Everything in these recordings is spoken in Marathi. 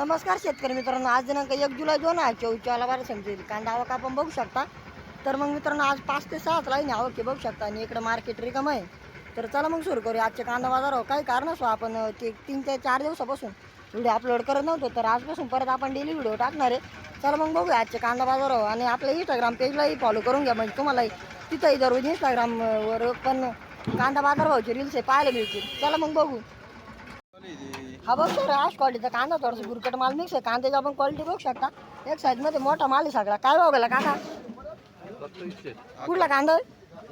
नमस्कार शेतकरी मित्रांनो आज दिनांक एक जुलै दोन आहे चौचाला बारा समजेल कांदा आवक आपण बघू शकता. तर मग मित्रांनो आज पाच ते सहाच लाईन आवक हे बघू शकता आणि इकडं मार्केट रिकम आहे. तर चला मग सुरू करूया. आजच्या कांदा बाजारावर काही कारण असो आपण ते तीन ते चार दिवसापासून व्हिडिओ अपलोड करत नव्हतो तर आजपासून परत आपण डेली व्हिडिओ टाकणार आहे. चला मग बघूया आजचे कांदा बाजारावर आणि आपल्या इंस्टाग्राम पेजलाही फॉलो करून घ्या. म्हणजे तुम्हालाही तिथंही दररोज इंस्टाग्रामवर पण कांदा बाजारभावचे रील्स आहे पाहायला मिळतील. चला मग बघू. हा बघ सर आज क्वालिटीचा कांदा थोडासा गुरकट माल मिक्स आहे. कांद्याची आपण क्वालिटी बघू शकता. एक साईडमध्ये मोठा माल आहे सगळा. काय बघायला काका? कुठला कांदा? आहे?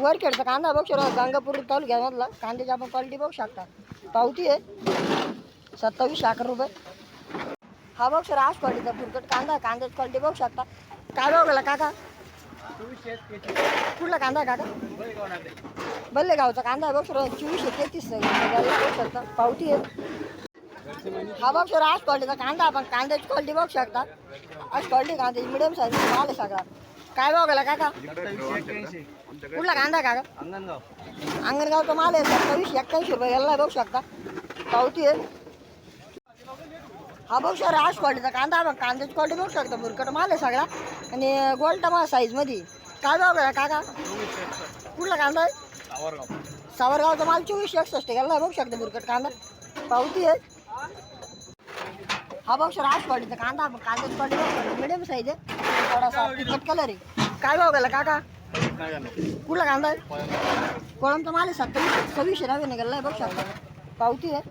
वरखेडचा कांदा बघ सर गंगापूर तालुक्यामधला. कांद्याची आपण क्वालिटी बघू शकता. पावती आहे. सत्तावीस अकरा रुपये. हा बघ सर आज क्वालिटीचा गुरकट कांदा आहे. कांद्याची क्वालिटी बघू शकता. काय काका? कुठला कांदा आहे काका? बल्ले गावचा कांदा आहे. बघ सर चोवीसशे तेहतीस शकता. पावती आहे. हा बघ सर आज क्वालिटीचा कांदा आपण कांद्याची क्वालिटी बघू शकता. आज क्वालिटी कांद्याची मिडियम साईज माल आहे सगळा. काय भाव गेला काका? कुठला कांदा आहे काका? अंगणगाव. अंगणगावचा माल आहे. सत्तावीसशे एक्क्याऐंशी रुपये गेला बघू शकता. पावती आहे. हा बघ सर आज क्वालिटीचा कांदा आपण कांद्याची क्वालिटी बघू शकता बुरकट माल आहे सगळा. आणि गोल्ड माल साईजमध्ये काय भाव करा काका? कुठला कांदा आहे? सावरगावचा माल चोवीसशे एकसष्ट गेला बघू शकता बुरकट कांदा. पावती आहे. हा बघ सर आज क्वालिटीचा कांदा आपण कांद्याची क्वालिटी बघू शकता. मिडियम साईज आहे. थोडासा तिखट कलर आहे. काय भाव गेला काका? कुठला कांदा आहे? कोळमचा माल आहे सत्तावीस सव्वीसशे नव्याने गेला बघू शकता. पावती आहे.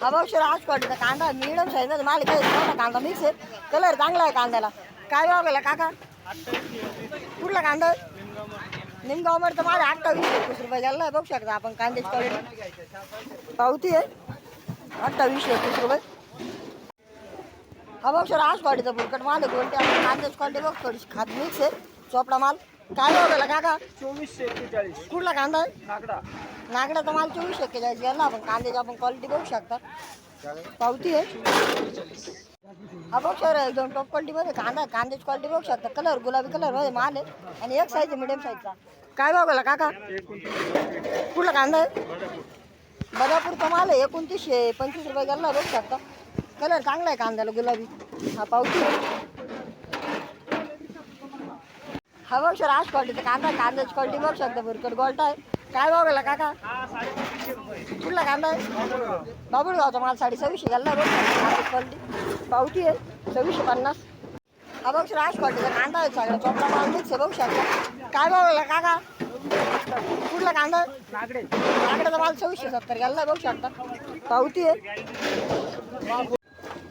हा बघ आज क्वालिटीचा कांदा. मिडियम साईजमध्ये माल काय काही कांदा मिक्स आहे. कलर चांगला आहे कांद्याला. काय भाव गेला काका? कुठला कांदा? निमगावमध्ये तर माझ्या अठ्ठावीस एकवीस रुपये गेला बघू शकता आपण कांद्याची क्वालिटी पावती आहे. अठ्ठावीसशे एकवीस रुपये. हा बघ सर आज क्वालिटीचा फुलकट. माल आहे कोणते आपण कांद्याची क्वालिटी बघ. थोडीशी खात मिक्स आहे. चोपडा माल. काय भाव गेला काका? चोवीसशे एक्केचाळीस. कुठला कांदा आहे? नागडा. नागड्याचा माल चोवीस एक्केचाळीस गेला आपण कांद्याची आपण क्वालिटी बघू शकता. पावती आहे. हा बघ सर एकदम टॉप क्वालिटीमध्ये कांदा. कांद्याची क्वालिटी बघू शकता. कलर गुलाबी कलरमध्ये माल आहे. आणि एक साईज आहे मिडियम साईजचा काय भाव गेला काका? कुठला कांदा आहे? बदापूरचा माल आहे एकोणतीसशे पंचवीस रुपये गेला बघू शकता. कलर चांगला आहे कांद्याला गुलाबी. हा पावती आहे. हा बघ सर आज क्वालिटीचा कांदा. कांद्याची क्वालिटी बघू शकता भरकट गोल्टा आहे. काय गेला काका? कुठला कांदा आहे? बाबुळगावचा माल साडे सव्वीसशे बघ कांद्याची क्वालिटी पावती आहे सव्वीसशे पन्नास. हा बघ सर आज क्वालिटीचा कांदा आहे सगळा चोपडा माल मिक्स आहे बघू शकता काय गेला काका? कुठला कांदा नागडे. माल सव्वीसशे सत्तर गेला बघू शकता पावती आहे.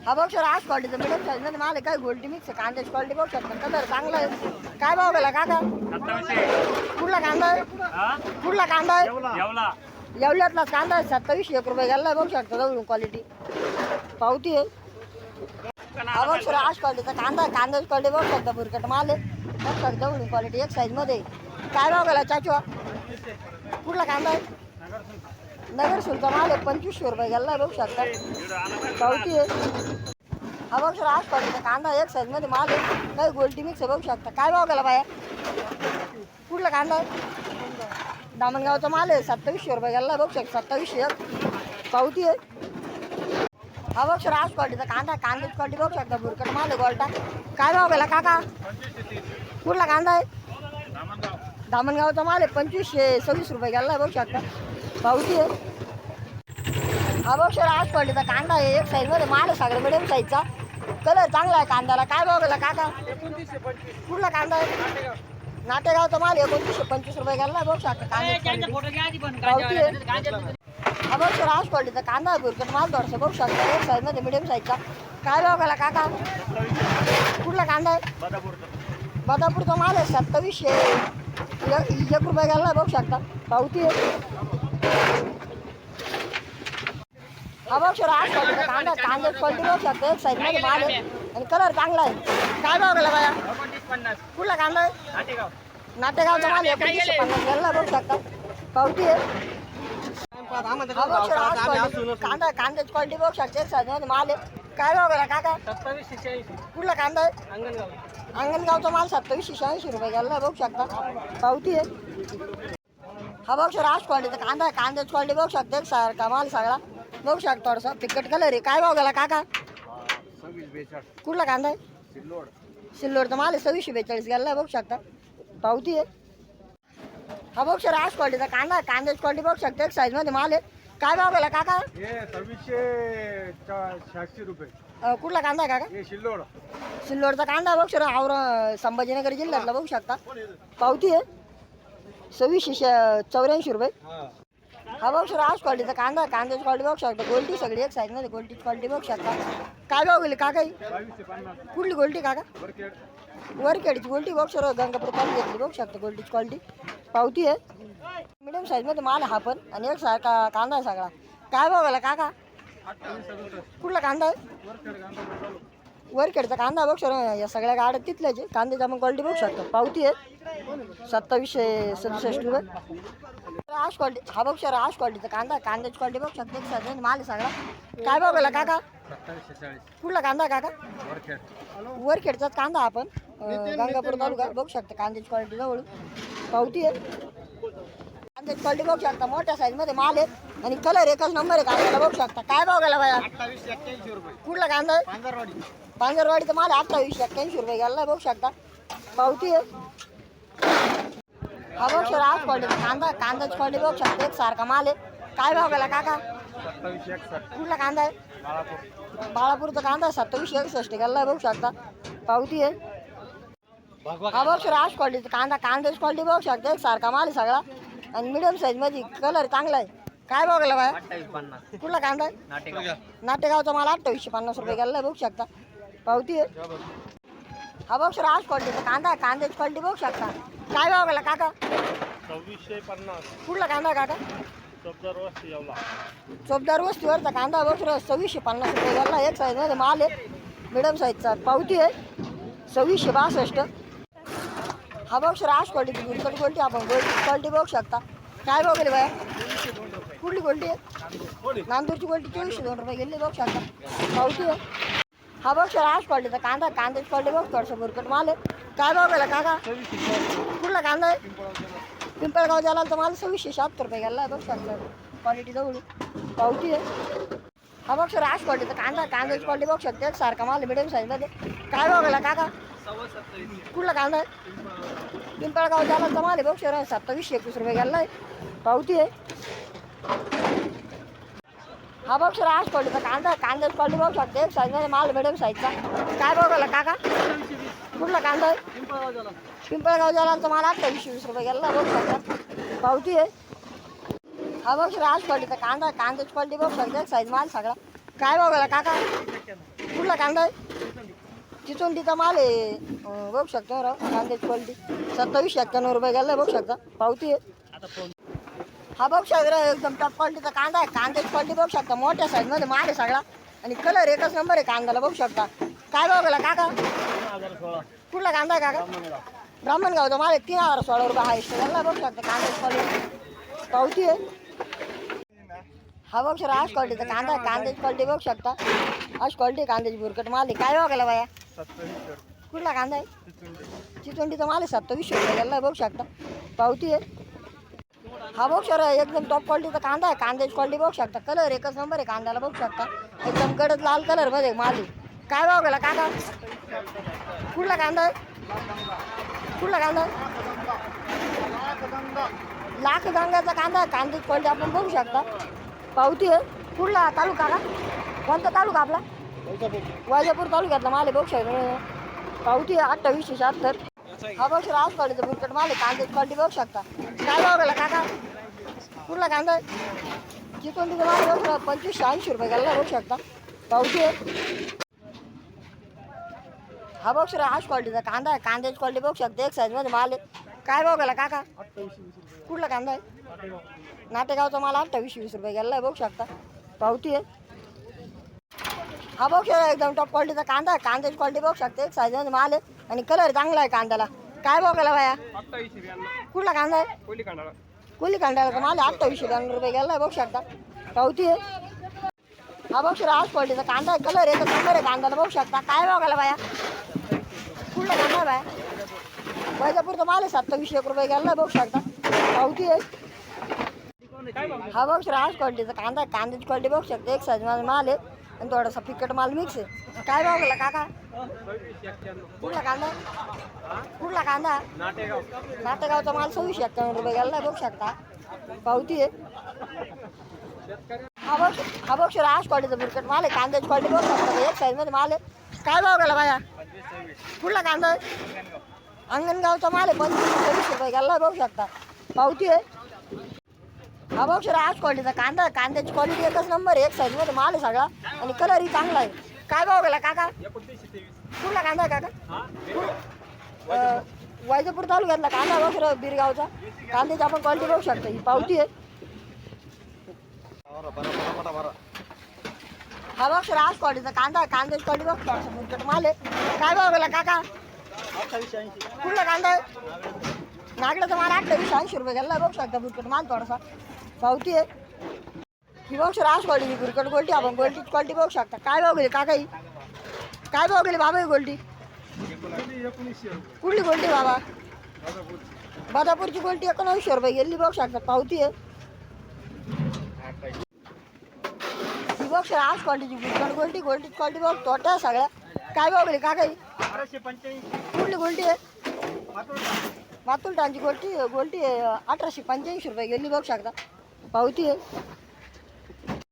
हा बघ सर आज क्वालिटीचा मिडियम साईजमध्ये माल आहे काय गोल्डी मिक्स आहे. कांद्याची क्वालिटी बघू शकता कलर चांगला आहे. काय भाव गेला काका? कुठला कांदा आहे? कुठला कांदा आहे? येवला. येवल्यातला कांदा आहे. सत्तावीसशे एक रुपये गेला बघू शकता जवळून क्वालिटी पावती आहे. हा बघ सर आज क्वालिटीचा कांदा आहे. कांद्याची क्वालिटी बघू शकता बुरकट माल आहे. बघू जवळून क्वालिटी एक साईजमध्ये काय भाव गेला चाचू? कुठला कांदा आहे? नगर शुल्क माल आहे पंचवीसशे रुपये गेला बघू शकता. पावती आहे. हा बघ सर आज पाहिजे कांदा एक साईजमध्ये माल आहे काही गोल्टी मिक्स आहे बघू शकता. काय भाव गेला बाया? कुठला कांदा आहे? दामणगावचा माल आहे सत्तावीसशे रुपये गेला बघू शकता. सत्तावीसशे एक. पावती आहे. हा बघ सर आज क्वालिटीचा कांदा कांदा क्वालिटी बघू शकता. बुरकट माल आहे गोल्टा काय भाव गेला काका? कुठला कांदा आहे? दामणगावचा माल आहे पंचवीसशे सव्वीस रुपये गेला बघू शकता. पावती आहे. हा सर आज क्वालिटीचा कांदा आहे एक साईजमध्ये माल आहे सगळं मिडियम साईजचा कलर चांगला आहे कांद्याला. काय भाव गेला काका? कुठला कांदा आहे? नाटेगावचा माल एकोणतीसशे पंचवीस रुपये गेला बघू शकता कांद्याची quality. पावती आहे. हा सर आज क्वालिटीचा कांदा आहे बुरकट माल थोडासा बघू शकता. एक साईजमध्ये मिडियम साईजचा काय भाव गेला काका? कुठला कांदा आहे? बदापूरचा माल आहे सत्तावीसशे. एक एक रुपये गेला बघू शकता. पावती आहे. आज कांदा कांदा शकता एक माल आहे. आणि कलर चांगला आहे. काय भाव गेला बाया? एकोणतीस पन्नास कुठला कांदा आहे? नाटेगाव नाटेगावचा माल एकोणतीसशे पन्नास. गेला बघू शकता. पावती आहे. बघ सर आज कांदा कांद्याची क्वालिटी बघू शकता. एक साईजमध्ये माल आहे. काय भाव गेला काका? सत्तावीसशे शहाऐंशी कुठला कांदा आहे? अंगणगाव. अंगणगावचा माल सत्तावीसशे शहाऐंशी रुपये. गेला बघू शकता. पावती आहे. हा बघ राज क्वालिटीचा कांदा आहे. कांद्याची क्वालिटी बघू शकते एक सारखा माल सगळा. बघू शकतो थोडासा फिकट कलर आहे. काय भाव गेला काका? कुठला कांदा आहे? सिल्लोड. सिल्लोडचा माल आहे सव्वीसशे बेचाळीस गेला बघू शकता. पावती आहे. हा बघ राज क्वालिटीचा कांदा आहे. कांद्याची क्वालिटी बघू शकते. एक साईजमध्ये माल आहे. काय भाव गेला काका? सव्वीसशे शहाऐंशी रुपये. अं, कुठला कांदा आहे काका? सिल्लोड. सिल्लोडचा कांदा बघ सर आवर संभाजीनगर जिल्ह्यातला बघू शकता. पावती आहे. सव्वीसशे श- चौऱ्याऐंशी रुपये. हा. बघ सर आज क्वालिटीचा कांदा कांद्याची क्वालिटी बघू शकता. गोल्टी सगळी एक साईजमध्ये गोल्टीची क्वालिटी बघू शकता. काय भाव गेली काका? बावीसशे पन्नास. कुठली गोल्टी काका? वरखेडची गोल्टी बघ सर गंगापूर तालुक्यात घेतली बघू शकता गोल्टीची क्वालिटी पावती आहे. मिडियम साईजमध्ये माल आहे हा पण आणि एक सारखा कांदा आहे सगळा. काय भाव गेला काका? कुठला कांदा आहे. वरखेडचा कांदा बघ सर या सगळ्या गाड्या तिथल्याच आहे कांद्याची आपण क्वालिटी बघू शकतो. पावती आहे सत्तावीसशे सदुसष्ट रुपये. आश क्वालिटी हा बघ सर आश क्वालिटीचा कांदा. कांद्याची क्वालिटी बघू शकतो. एक साईज माल आहे सगळा काय गेला काका? कुठला कांदा काका? वरखेड वरखेडचाच कांदा आपण. गंगापूर तालुका बघू शकता. कांद्याची क्वालिटी जवळ. पावती आहे. कांद्याची क्वालिटी बघू शकता. मोठ्या साईजमध्ये माल आहे. आणि कलर एकच नंबर आहे कांद्याला बघू शकता. काय भाव गेला बाया? कुठला कांदा पांजरवाडीचा माल अठ्ठावीसशे एक्क्याऐंशी रुपये गेला बघू शकता. पावती आहे. हा बघ सर आज क्वालिटी कांदा कांद्याची क्वालिटी बघू शकता एक सारखा माल आहे. काय भाव गेला काका? कुठला कांदा आहे? बाळापूर. बाळापूरचा कांदा सत्तावीसशे एकसष्ट गेला बघू शकता. पावती आहे. हा बघ सर आज क्वालिटीचा कांदा कांद्याची क्वालिटी बघू शकता एक सारखा माल आहे सगळा. आणि मिडियम साईजमध्ये कलर चांगला आहे. काय भाव गेला बाया? अठ्ठावीस कुठला कांदा आहे? नाटेगाव. नाटेगावचा माल अठ्ठावीसशे पन्नास रुपये गेला बघू शकता. पावती आहे? हा बघ सर आज क्वालिटीचा कांदा आहे कांद्याची क्वालिटी बघू शकता. काय भाव गेला काका? सव्वीसशे पन्नास. कुठला कांदा आहे काका? चौदार वस्ती येवला. चोपदार वस्तीवरचा कांदा बघ सर सव्वीसशे पन्नास रुपये गेला एक साईजमध्ये माल आहे. मिडियम साईजचा पावती आहे. सव्वीसशे बासष्ट. हा बघ सर आज क्वालिटी गुलकट क्वालिटी आपण गोल्डी क्वालिटी बघू शकता. काय बघ बाया? कुठली क्वालिटी आहे? नांदूरची क्वालिटी चोवीसशे दोन रुपये गेली बघू शकता. पावती आहे. हा बघ सर आज क्वालिटीचा कांदा कांद्याची पडले बघ थोडंसं बुरकट माल आहे काय भाव गेला काका? कुठला कांदा आहे? पिंपळगाव जायला तर मला सव्वीसशे शहात्तर रुपये गेला बघ सर क्वालिटी जवळ. पावती आहे. हा बघ सर आज क्वालिटीचा कांदा कांद्याची क्वालिटी बघ शकते एक सारखा माल मिडियम ते काय भाव गेला काका? कुठला कांदा आहे? पिंपळगाव जायला तर माल आहे बघ सर सत्तावीसशे एकवीस रुपये गेला आहे. पावती आहे. हा बघ सर आज क्वालिटीचा कांदा कांद्याची पडली बघू शकते एक साईजमध्ये माल मिडियम साईजचा. काय बघायला काका? कुठला कांदा आहे? पिंपळगाव झाला तर मला अठ्ठावीसशे वीस रुपये गेला बघू शकता पावती आहे. हा बघ राज क्वालिटीचा कांदा आहे. पडली बघू शकते एक साईज माल सगळा. काय बघायला काका? कुठला कांदा आहे? चिचोंडीचा माल आहे. बघू शकतो राव कांद्याची क्वालिटी सत्तावीसशे एक्क्याण्णव रुपये गेला बघू शकता पावती आहे. हा बघू शकता एकदम टॉप क्वालिटीचा कांदा आहे. कांद्याची क्वालिटी बघू शकता. मोठ्या साईजमध्ये माल आहे सगळा. आणि कलर एकच नंबर आहे कांद्याला बघू शकता. काय भाव गेला काका? कुठला कांदा आहे काका? ब्राह्मणगावचा माल आहे. तीन हजार सोळा रुपये हा इष्ट बघू शकता. कांद्याची क्वालिटी पावती आहे. हा बघ सर आज क्वालिटीचा कांदा आहे. कांद्याची क्वालिटी बघू शकता. आज क्वालिटी कांद्याची बुरकट माल आहे. काय भाव गेला बाया कुठला कांदा आहे? चिचोंडीचा माल आहे. सत्तावीसशे रुपये गेला बघू शकता. पावती आहे. हा बघ सर एकदम टॉप क्वालिटीचा कांदा आहे. कांद्याची क्वालिटी बघू शकता. कलर एकच नंबर आहे कांद्याला बघू शकता. एकदम गडद लाल कलरमध्ये माल काय भाव गेला कांदा? कुठला कांदा आहे? कुठला कांदा आहे? लाख गंगाचा कांदा आहे. कांद्याची क्वालिटी आपण बघू शकता. पावती आहे. कुठला तालुका का? कोणता तालुका आपला? वैजापूर. तालुक्यातला माल बघू शकता. पावती आहे अठ्ठावीसशे शहात्तर. हा बघ सर आज क्वालिटीचा बुरकट माल आहे कांदे क्वालिटी बघू शकता. काय भाव गेला काका? कुठला कांदा? आहे चिकन तिथं माल बघू शकता पंचवीसशे ऐंशी रुपये गेला बघू शकता. पावती आहे हा बघ सर आज क्वालिटीचा कांदा आहे. कांद्याची क्वालिटी बघू शकता एक साईजमध्ये माल आहे. काय भाव गेला काका? कुठला कांदा आहे? नाटेगावचा माल अठ्ठावीसशे वीस रुपये गेला बघू शकता. पावती आहे हा बघ सर एकदम टॉप क्वालिटीचा कांदा आहे. कांद्याची क्वालिटी बघू शकता एक साईजमध्ये माल आहे. आणि कलर चांगला आहे कांद्याला. काय भाव गेला बाया? कुठला कांदा आहे? कोली कुली कांद्याला माल अठ्ठावीसशे ब्याण्णव रुपये गेला बघू शकता. पावती आहे हा बघ सर आज क्वालिटीचा कांदा आहे कलर एकच नंबर आहे कांद्याला बघू शकता. काय भाव गेला बाया? कुठला कांदा आहे बाया? वैजापूरचा माल आहे सत्तावीसशे एक रुपये गेला बघू शकता. पावती आहे हा बघ सर आज क्वालिटीचा कांदा. कांद्याची क्वालिटी बघू शकते. एक साईज माझा माल आहे. आणि थोडासा फिकट माल मिक्स आहे. काय भाव गेला काका? कुठला कांदा? कुठला कांदा? नाटेगावचा माल सव्वीसशे एक्क्याण्णव रुपये गेला बघू शकता. पावती आहे. हा बघ आज क्वालिटीचा बुरकट माल आहे. कांद्याची क्वालिटी बघू शकता एक साईजमध्ये माल आहे. काय भाव गेला बाया? कुठला कांदा अंगणगावचा माल आहे. पंचवीस सव्वीस रुपये गेला बघू शकता. पावती आहे. हा बघ सर आज क्वालिटीचा कांदा कांद्याची क्वालिटी एकच नंबर आहे एक साईजमध्ये माल आहे सगळा. आणि कलरही चांगला आहे. काय भाव गेला काका? कुठला कांदा आहे काका? वैजपूर तालुक्यातला कांदा बघ सर बिरगावचा. कांद्याची आपण क्वालिटी बघू शकतो. ही पावती आहे. हा बघ सर आज क्वालिटीचा कांदा आहे. कांद्याची क्वालिटी बघ माल आहे. काय भाव गेला काका? कुठला कांदा आहे? नागड्याचा माल अठ्ठावीस ऐंशी रुपये गेला. बघू शकता बुटकट माल थोडासा. पावती आहे ही बघ सर आज क्वालिटी बुरकट गोल्टी आपण गोल्टीची क्वालिटी बघू शकता. काय भाव गेली काका ही काय भाव गेली बाबा ही गोल्टी कुठली गोल्टी बाबा? बदापूरची गोल्टी एकोणवीसशे रुपये गेली बघू शकता पावती आहे ही बघ सर आज क्वालिटीची बुरकट गोल्टी गोल्टी क्वालिटी बघ तोट्या सगळ्या. काय भाव गेली काका ही कुठली गोल्टी आहे मातुलटांची गोल्टी गोल्टी अठराशे पंच्याऐंशी रुपये गेली बघू शकता. पावती आहे